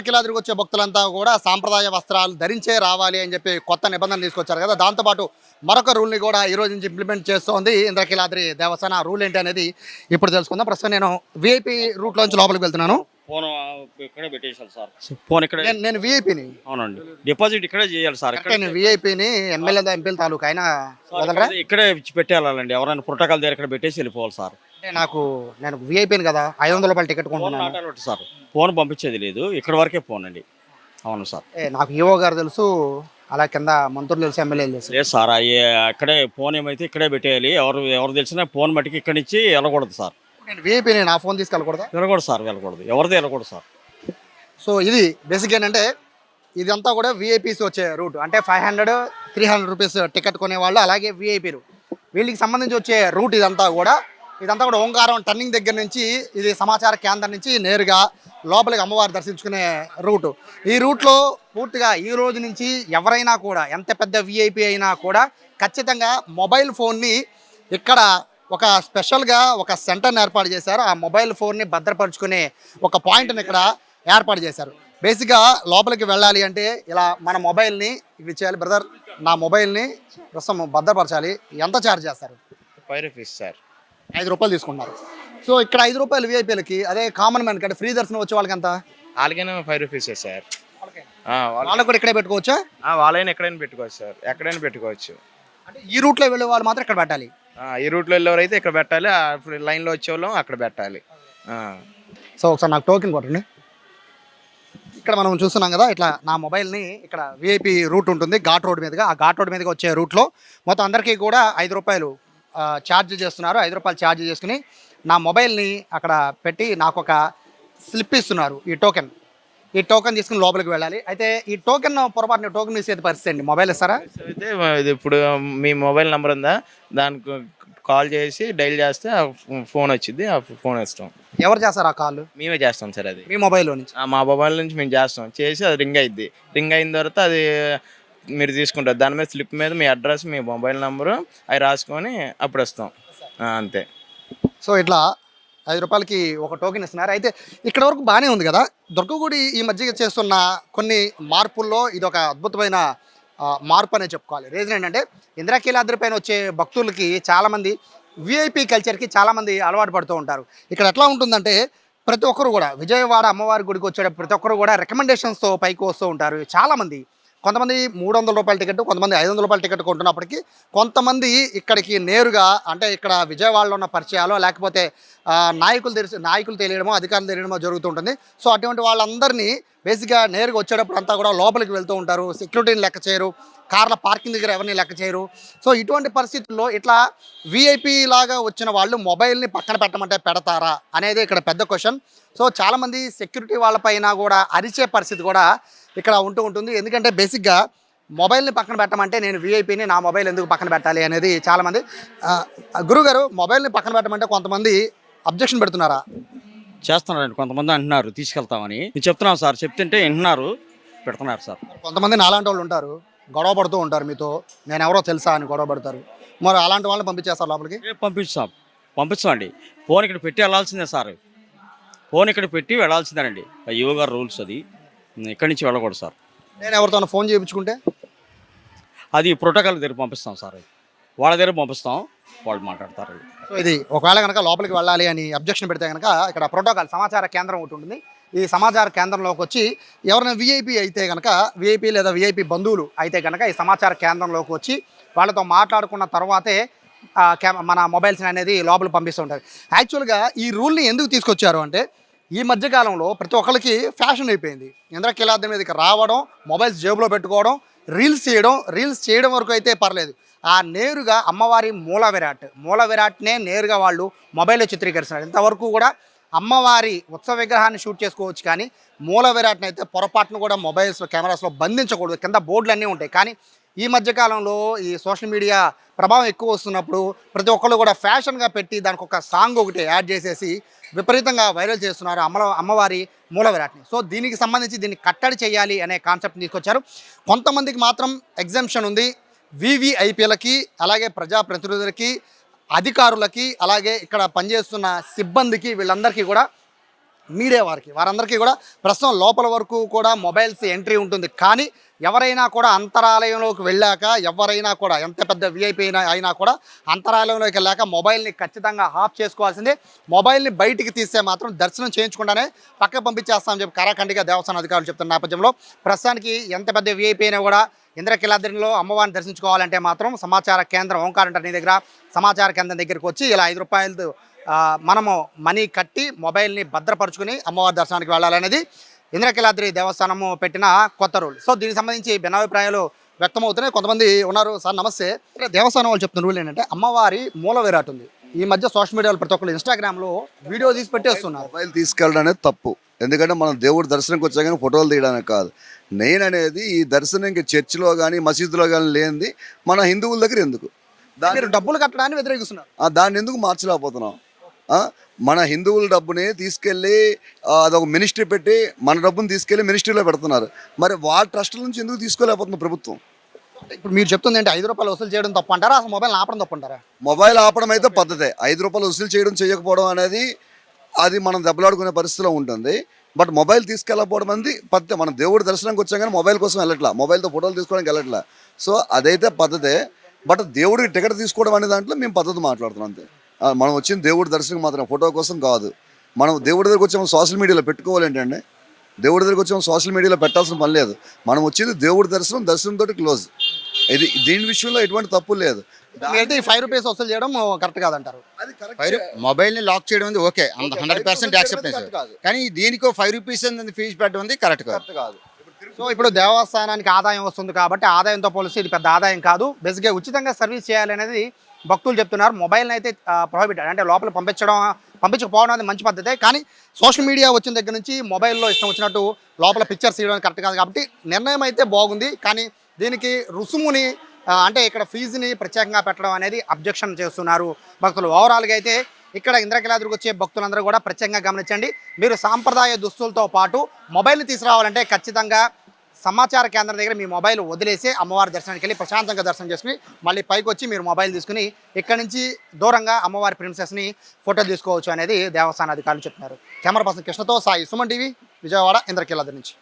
ఇంద్రకిలాద్రికి వచ్చే భక్తులంతా కూడా సాంప్రదాయ వస్త్రాలు ధరించే రావాలి అని చెప్పి కొత్త నిబంధనలు తీసుకొచ్చారు కదా. దాంతోపాటు మరొక రూల్ని కూడా ఈ రోజు నుంచి ఇంప్లిమెంట్ చేస్తోంది ఇంద్రకిలాద్రి దేవస్థాన రూల్ ఏంటి అనేది ఇప్పుడు తెలుసుకుందాం. ప్రస్తుతం నేను విఐపి రూట్లోంచి లోపలికి వెళ్తున్నాను. ఫోన్ ఇక్కడే పెట్టేసాలి సార్. ఫోన్ ఇక్కడే నేను నేను విఐపిని అవునండి. డిపాజిట్ ఇక్కడే చేయాలి సార్. కరెక్టే నేను విఐపిని ఎమ్మెల్యే ఎంపీల తాలూకా అయినా వదలరా ఇక్కడే- ఇక్కడే ఇచ్చి పెట్టేయాలండి. ఎవరైనా ప్రోటోకాల్ దగ్గర ఇక్కడ పెట్టేసి వెళ్ళిపోవాలి సార్. అంటే నాకు నేను విఐపిని కదా ఐదు వందల రూపాయలు టికెట్ ఫోన్ కొంటున్నాను. సార్. ఫోన్ పంపించేది లేదు. ఇక్కడ వరకే ఫోన్ అండి. అవును సార్. నాకు ఈఓ గారు తెలుసు అలా కింద మంత్రులు తెలుసు ఎమ్మెల్యేలు తెలుసు. లేదు సార్ అక్కడే ఫోన్ ఏమైతే ఇక్కడే పెట్టేయాలి. ఎవరు ఎవరు తెలిసినా ఫోన్ మట్టికి ఇక్కడి నుంచి వెళ్ళకూడదు సార్. నేను నా ఫోన్ తీసుకెళ్ళకూడదా? వెళ్ళకూడదు సార్ వెళ్ళకూడదు. ఎవరిది వెళ్ళకూడదు సార్. సో ఇది బేసిక్ ఏంటంటే ఇదంతా కూడా విఐపీస్ వచ్చే రూట్ అంటే five hundred three hundred rupees ticket కొనేవాళ్ళు అలాగే విఐపీలు వీళ్ళకి సంబంధించి వచ్చే రూట్ ఇదంతా కూడా ఇదంతా కూడా ఓంకారం టర్నింగ్ దగ్గర నుంచి ఇది సమాచార కేంద్రం నుంచి నేరుగా లోపలికి అమ్మవారు దర్శించుకునే రూట్ ఈ రూట్లో పూర్తిగా ఈ రోజు నుంచి ఎవరైనా కూడా ఎంత పెద్ద విఐపి అయినా కూడా ఖచ్చితంగా మొబైల్ ఫోన్ని ఇక్కడ ఒక స్పెషల్గా ఒక సెంటర్ని ఏర్పాటు చేశారు. ఆ మొబైల్ ఫోన్ని భద్రపరుచుకునే ఒక పాయింట్ని ఇక్కడ ఏర్పాటు చేశారు. బేసిక్గా లోపలికి వెళ్ళాలి అంటే ఇలా మన మొబైల్ని ఇవి చేయాలి బ్రదర్. నా మొబైల్ని ప్రస్తుతం భద్రపరచాలి. ఎంత ఛార్జ్ చేస్తారు? Five rupees sir. ఐదు రూపాయలు తీసుకుంటున్నారు. సో ఇక్కడ ఐదు రూపాయలు విఐపీలకి అదే కామన్ మ్యాన్ కంటే ఫ్రీ దర్శనం వచ్చే వాళ్ళకి ఎంత? వాళ్ళకైనా ఫైవ్ రూపీసే సార్. వాళ్ళకి కూడా ఇక్కడే పెట్టుకోవచ్చా? వాళ్ళైనా ఎక్కడైనా పెట్టుకోవచ్చు సార్. ఎక్కడైనా పెట్టుకోవచ్చు. అంటే ఈ రూట్లో వెళ్ళే వాళ్ళు మాత్రం ఇక్కడ పెట్టాలి. ఈ రూట్లో వెళ్ళేవారైతే ఇక్కడ పెట్టాలి ఆ, లైన్లో వచ్చేవాళ్ళం అక్కడ పెట్టాలి. ఆ. సో ఒకసారి నాకు టోకెన్ కొట్టండి. ఇక్కడ మనం చూస్తున్నాం కదా ఇట్లా నా మొబైల్ని ఇక్కడ విఐపి రూట్ ఉంటుంది ఘాట్ రోడ్ మీదుగా. ఆ ఘాట్ రోడ్ మీదుగా వచ్చే రూట్లో మొత్తం అందరికీ కూడా ఐదు రూపాయలు ఆ, ఛార్జ్ చేస్తున్నారు. ఐదు రూపాయలు ఛార్జ్ చేసుకుని నా మొబైల్ని అక్కడ పెట్టి నాకు ఒక స్లిప్ ఇస్తున్నారు ఈ టోకెన్ ఈ టోకెన్ తీసుకుని లోపలికి వెళ్ళాలి. అయితే ఈ టోకెన్ పొరపాటున టోకెన్ ఇచ్చేది పరిస్థితి అండి మొబైల్ ఇస్తారా? అయితే ఇది ఇప్పుడు మీ మొబైల్ నెంబర్ ఉందా? దానికి కాల్ చేసి డైల్ చేస్తే ఆ ఫోన్ వచ్చింది ఆ ఫోన్ ఇస్తాం ఎవరు చేస్తారు ఆ కాల్ మేమే చేస్తాం సార్ అది. మీ మొబైల్లో నుంచి? ఆ, మా మొబైల్ నుంచి మేము చేస్తాం. చేసి అది రింగ్ అయింది రింగ్ అయిన తర్వాత అది మీరు తీసుకుంటారు. దాని మీద స్లిప్ మీద మీ అడ్రస్ మీ మొబైల్ నెంబరు అవి రాసుకొని అప్పుడు వస్తాం. ఆ, అంతే. సో ఇట్లా ఐదు రూపాయలకి ఒక టోకెన్ ఇస్తున్నారు. అయితే ఇక్కడ వరకు బాగానే ఉంది కదా? దుర్గగుడి ఈ మధ్య చేస్తున్న కొన్ని మార్పుల్లో ఇది ఒక అద్భుతమైన మార్పు అనే చెప్పుకోవాలి. రీజన్ ఏంటంటే ఇంద్రకీలాద్రి పైన వచ్చే భక్తులకి చాలామంది విఐపి కల్చర్కి చాలామంది అలవాటు పడుతూ ఉంటారు. ఇక్కడ ఎట్లా ఉంటుందంటే ప్రతి ఒక్కరు కూడా విజయవాడ అమ్మవారి గుడికి వచ్చేటప్పుడు ప్రతి ఒక్కరు కూడా రికమెండేషన్స్తో పైకి వస్తూ ఉంటారు. చాలామంది కొంతమంది మూడు వందల రూపాయల టికెట్ కొంతమంది ఐదు వందల రూపాయల టికెట్ కొంటున్నప్పటికీ కొంతమంది ఇక్కడికి నేరుగా అంటే ఇక్కడ విజయవాడలో ఉన్న పరిచయాలు లేకపోతే నాయకులు తెలిసి నాయకులు తెలియడమో అధికారులు తెలియడమో జరుగుతుంటుంది. సో అటువంటి వాళ్ళందరినీ బేసిక్గా నేరుగా వచ్చేటప్పుడు అంతా కూడా లోపలికి వెళ్తూ ఉంటారు. సెక్యూరిటీని లెక్క చేయరు. కార్ల పార్కింగ్ దగ్గర ఎవరిని లెక్క చేయరు. సో ఇటువంటి పరిస్థితుల్లో ఇట్లా విఐపి లాగా వచ్చిన వాళ్ళు మొబైల్ని పక్కన పెట్టమంటే పెడతారా అనేది ఇక్కడ పెద్ద క్వశ్చన్. సో చాలామంది సెక్యూరిటీ వాళ్ళపైన కూడా అరిచే పరిస్థితి కూడా ఇక్కడ ఉంటూ ఉంటుంది. ఎందుకంటే బేసిక్గా మొబైల్ని పక్కన పెట్టమంటే నేను విఐపిని నా మొబైల్ ఎందుకు పక్కన పెట్టాలి అనేది చాలామంది గురుగారు మొబైల్ని పక్కన పెట్టమంటే కొంతమంది అబ్జెక్షన్ పెడుతున్నారా? చేస్తున్నారండి. కొంతమంది అంటున్నారు తీసుకెళ్తామని. నేను చెప్తున్నాను సార్ చెప్తుంటే వింటున్నారు పెడుతున్నారు సార్. కొంతమంది నాలాంటి వాళ్ళు ఉంటారు గొడవ పడుతూ ఉంటారు మీతో. నేను ఎవరో తెలుసా అని గొడవ పడతారు. మరి అలాంటి వాళ్ళని పంపించేస్తారు లోపలికి? పంపిస్తాం. పంపిస్తామండి. ఫోన్ ఇక్కడ పెట్టి వెళ్ళాల్సిందే సార్. ఫోన్ ఇక్కడ పెట్టి వెళ్ళాల్సిందేనండి. యువ గారు రూల్స్ అది. ఇక్కడి నుంచి వెళ్ళకూడదు సార్. నేను ఎవరితో ఫోన్ చేయించుకుంటే? అది ప్రోటోకాల్ దగ్గర పంపిస్తాం సార్ వాళ్ళ దగ్గర పంపిస్తాం వాళ్ళు మాట్లాడతారు. సో ఇది ఒకవేళ కనుక లోపలికి వెళ్ళాలి అని అబ్జెక్షన్ పెడితే కనుక ఇక్కడ ప్రోటోకాల్ సమాచార కేంద్రం ఒకటి ఉంటుంది. ఈ సమాచార కేంద్రంలోకి వచ్చి ఎవరైనా విఐపి అయితే కనుక విఐపి లేదా విఐపి బంధువులు అయితే కనుక ఈ సమాచార కేంద్రంలోకి వచ్చి వాళ్ళతో మాట్లాడుకున్న తర్వాతే మన మొబైల్స్ అనేది లోపల పంపిస్తుంటారు యాక్చువల్గా ఈ రూల్ని ఎందుకు తీసుకొచ్చారు అంటే ఈ మధ్యకాలంలో ప్రతి ఒక్కరికి ఫ్యాషన్ అయిపోయింది. ఇంద్రకీలాద్రి మీదకి రావడం మొబైల్స్ జేబులో పెట్టుకోవడం రీల్స్ చేయడం రీల్స్ చేయడం వరకు అయితే పర్లేదు. ఆ నేరుగా అమ్మవారి మూల విరాట్ మూల విరాట్నే నేరుగా వాళ్ళు మొబైల్లో చిత్రీకరిస్తున్నారు. ఇంతవరకు కూడా అమ్మవారి ఉత్సవ విగ్రహాన్ని షూట్ చేసుకోవచ్చు కానీ మూల విరాట్ని అయితే పొరపాటును కూడా మొబైల్స్ కెమెరాస్లో బంధించకూడదు. కింద బోర్డులు అన్నీ ఉంటాయి. కానీ ఈ మధ్యకాలంలో ఈ సోషల్ మీడియా ప్రభావం ఎక్కువ వస్తున్నప్పుడు ప్రతి ఒక్కళ్ళు కూడా ఫ్యాషన్గా పెట్టి దానికి ఒక సాంగ్ ఒకటి యాడ్ చేసేసి విపరీతంగా వైరల్ చేస్తున్నారు అమ్మ అమ్మవారి మూల విరాట్ని సో దీనికి సంబంధించి దీన్ని కట్టడి చేయాలి అనే కాన్సెప్ట్ తీసుకొచ్చారు. కొంతమందికి మాత్రం ఎగ్జామ్షన్ ఉంది. వివిఐపీలకి అలాగే ప్రజాప్రతినిధులకి అధికారులకి అలాగే ఇక్కడ పనిచేస్తున్న సిబ్బందికి వీళ్ళందరికీ కూడా మీడియా వారికి వారందరికీ కూడా ప్రస్తుతం లోపల వరకు కూడా మొబైల్స్ ఎంట్రీ ఉంటుంది. కానీ ఎవరైనా కూడా అంతరాలయంలోకి వెళ్ళాక ఎవరైనా కూడా ఎంత పెద్ద విఐపి అయినా అయినా కూడా అంతరాలయంలోకి వెళ్ళాక మొబైల్ని ఖచ్చితంగా ఆఫ్ చేసుకోవాల్సిందే. మొబైల్ని బయటికి తీస్తే మాత్రం దర్శనం చేయించకుండానే పక్క పంపించేస్తామని చెప్పి కరాఖండిగా దేవస్థానం అధికారులు చెప్తున్న నేపథ్యంలో ప్రస్తుతానికి ఎంత పెద్ద విఐపి అయినా కూడా ఇంద్రకిలాద్రిలో అమ్మవారిని దర్శించుకోవాలంటే మాత్రం సమాచార కేంద్రం ఓంకారంటని దగ్గర సమాచార కేంద్రం దగ్గరికి వచ్చి ఇలా ఐదు రూపాయలతో మనము మనీ కట్టి మొబైల్ని భద్రపరుచుకుని అమ్మవారి దర్శనానికి వెళ్ళాలనేది ఇంద్రకిలాద్రి దేవస్థానము పెట్టిన కొత్త రూల్. సో దీనికి సంబంధించి భిన్నాభిప్రాయాలు వ్యక్తమవుతున్నాయి. కొంతమంది ఉన్నారు. సార్ నమస్తే. దేవస్థానం వాళ్ళు చెప్తున్న రూల్ ఏంటంటే అమ్మవారి మూల విరాట్ ఉంది ఈ మధ్య సోషల్ మీడియాలో ప్రతి ఒక్కరు ఇన్స్టాగ్రామ్లో వీడియో తీసి పెట్టేస్తున్నారు. మొబైల్ తీసుకెళ్ళడం అనేది తప్పు. ఎందుకంటే మనం దేవుడి దర్శనంకి వచ్చా కానీ ఫోటోలు తీయడానికి కాదు. నేను అనేది ఈ దర్శనంకి చర్చిలో కానీ మసీదులో కానీ లేనిది మన హిందువుల దగ్గర ఎందుకు? మీరు డబ్బులు కట్టడాన్ని వ్యతిరేకిస్తున్నారు. దాన్ని ఎందుకు మార్చలేకపోతున్నాం? మన హిందువుల డబ్బుని తీసుకెళ్ళి అదొక మినిస్ట్రీ పెట్టి మన డబ్బుని తీసుకెళ్ళి మినిస్ట్రీలో పెడుతున్నారు. మరి వాళ్ళ ట్రస్టుల నుంచి ఎందుకు తీసుకోలేకపోతుంది ప్రభుత్వం? ఇప్పుడు మీరు చెప్తుంది ఏంటి ఐదు రూపాయలు వసూలు చేయడం తప్పు అంటారా? అసలు మొబైల్ ఆపడం తప్పు అంటారా? మొబైల్ ఆపడం అయితే పద్ధతే. ఐదు రూపాయలు వసూలు చేయడం చేయకపోవడం అనేది అది మనం దెబ్బలాడుకునే పరిస్థితిలో ఉంటుంది. బట్ మొబైల్ తీసుకెళ్ళకపోవడం అనేది పద్ధతి. మనం దేవుడి దర్శనంకి వచ్చాం కానీ మొబైల్ కోసం వెళ్ళట్లా. మొబైల్తో ఫోటోలు తీసుకోవడానికి వెళ్ళట్లా. సో అదైతే పద్ధతే. బట్ దేవుడికి టికెట్ తీసుకోవడం అనే దాంట్లో మేము పద్ధతి మాట్లాడుతున్నాం అంతే. మనం వచ్చింది దేవుడి దర్శనం మాత్రం ఫోటో కోసం కాదు. మనం దేవుడి దగ్గరికి వచ్చి మనం సోషల్ మీడియాలో పెట్టుకోవాలి ఏంటంటే దేవుడి దగ్గరికి వచ్చి మనం సోషల్ మీడియాలో పెట్టాల్సిన పని లేదు. మనం వచ్చింది దేవుడి దర్శనం దర్శనంతో క్లోజ్. ఇది దీని విషయంలో ఎటువంటి తప్పు లేదు. మీరైతే ఈ ఫైవ్ రూపీస్ వసూలు చేయడం కరెక్ట్ కాదంటారు. అది కరెక్ట్ ఫైవ్ రూ- మొబైల్ని లాక్ చేయడం okay hundred percent acceptance correct కాదు. కానీ దీనికి ఫైవ్ రూపీస్ ఫీజు పెట్టడం ఉంది కరెక్ట్ కాదు. కరెక్ట్ కాదు. సో ఇప్పుడు దేవస్థానానికి ఆదాయం వస్తుంది కాబట్టి ఆదాయంతో పోలిస్తే ఇది పెద్ద ఆదాయం కాదు. బేసిక్గా ఉచితంగా సర్వీస్ చేయాలనేది భక్తులు చెప్తున్నారు. మొబైల్ని అయితే ప్రొహిబిటెడ్ అంటే లోపల పంపించడం పంపించకపోవడం అనేది మంచి పద్ధతే. కానీ సోషల్ మీడియా వచ్చిన దగ్గర నుంచి మొబైల్లో ఇష్టం వచ్చినట్టు లోపల పిక్చర్స్ తీయడం కరెక్ట్ కాదు కాబట్టి నిర్ణయం అయితే బాగుంది. కానీ దీనికి రుసుముని అంటే ఇక్కడ ఫీజుని ప్రత్యేకంగా పెట్టడం అనేది అబ్జెక్షన్ చేస్తున్నారు భక్తులు. ఓవరాల్గా అయితే ఇక్కడ ఇంద్రకిలాద్రికి వచ్చే భక్తులందరూ కూడా ప్రత్యేకంగా గమనించండి. మీరు సాంప్రదాయ దుస్తులతో పాటు మొబైల్ని తీసుకురావాలంటే ఖచ్చితంగా సమాచార కేంద్రం దగ్గర మీ మొబైల్ వదిలేసి అమ్మవారి దర్శనానికి వెళ్ళి ప్రశాంతంగా దర్శనం చేసుకుని మళ్ళీ పైకి వచ్చి మీరు మొబైల్ తీసుకుని ఇక్కడ నుంచి దూరంగా అమ్మవారి ప్రిన్సెస్ని ఫోటో తీసుకోవచ్చు అనేది దేవస్థాన అధికారులు చెప్తున్నారు కెమెరా పర్సన్ కృష్ణతో సాయి సుమన్ టీవీ విజయవాడ ఇంద్రకీలాద్రి నుంచి.